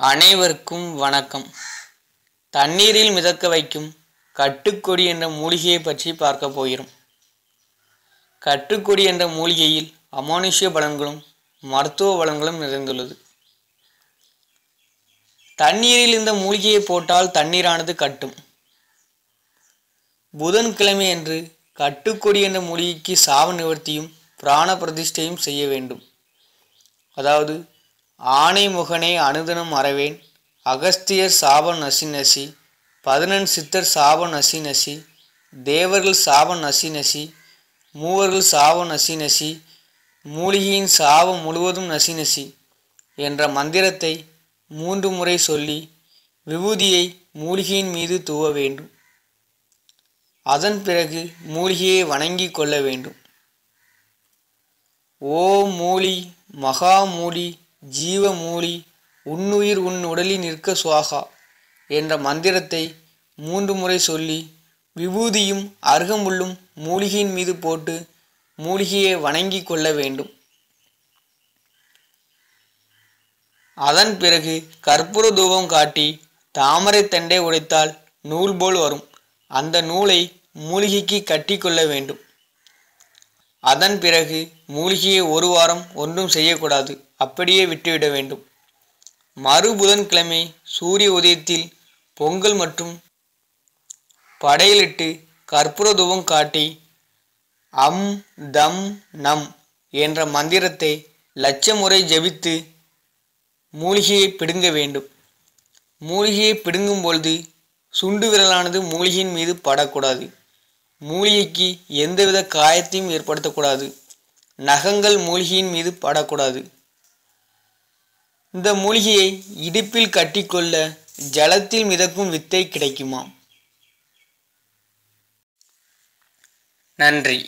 அனைவருக்கும் வணக்கம். தண்ணீரில் மிதக்க வைக்கும் கட்டுக்கொடி என்ற மூலிகையை பற்றி பார்க்க போகிறோம். கட்டுக்கொடி என்ற மூலிகையில் அமானுஷ்ய பலன்களும் மருத்துவ பலன்களும் நிறைந்துள்ளது. தண்ணீரில் இந்த மூலிகையை போட்டால் தண்ணீரானது கட்டும். புதன்கிழமை அன்று கட்டுக்கொடி என்ற மூலிகைக்கு சாவ நிவர்த்தியும் பிராண பிரதிஷ்டையும் செய்ய வேண்டும். அதாவது ஆனை முகனே அறவேன் அகஸ்தியர் சாபம் நசி நசி பதினெண் சித்தர் சாபம் நசி நசி தேவர்கள் சாபம் நசி நசி மூவர்கள் சாபம் நசி நசி மூலிகையின் சாபம் முழுவதும் நசி நசி என்ற மந்திரத்தை மூன்று முறை சொல்லி விபூதியை மூலிகையின் மீது தூவ வேண்டும். அதன் பிறகு மூலிகையை வணங்கி கொள்ள வேண்டும். ஓ மூலி மகா ஜீவமூலி ஜீவ மூலி உன்னுயிர் உன் உடலில் நிற்க சுவாகா என்ற மந்திரத்தை மூன்று முறை சொல்லி விபூதியும் அருகமுள்ளும் மூலிகையின் மீது போட்டு மூலிகையை வணங்கி கொள்ள வேண்டும். அதன் பிறகு கற்பூர தூபம் காட்டி தாமரை தண்டை உடைத்தால் நூல் போல் வரும். அந்த நூலை மூலிகைக்கு கட்டி கொள்ள வேண்டும். அதன் பிறகு மூலிகையை ஒரு வாரம் ஒன்றும் செய்யக்கூடாது. அப்படியே விட்டுவிட வேண்டும். மறு புதன்கிழமை சூரிய உதயத்தில் பொங்கல் மற்றும் படையலிட்டு கற்பூர தூபம் காட்டி அம் தம் நம் என்ற மந்திரத்தை லட்ச முறை ஜபித்து மூலிகையை பிடுங்க வேண்டும். மூலிகையை பிடுங்கும் பொழுது சுண்டு விரலானது மூலிகையின் மீது படக்கூடாது. மூலிகைக்கு எந்தவித காயத்தையும் ஏற்படுத்தக்கூடாது. நகங்கள் மூலிகையின் மீது படக்கூடாது. இந்த மூலிகையை இடுப்பில் கட்டிக்கொள்ள ஜலத்தில் மிதக்கும் வித்தை கிடைக்குமா நன்றி.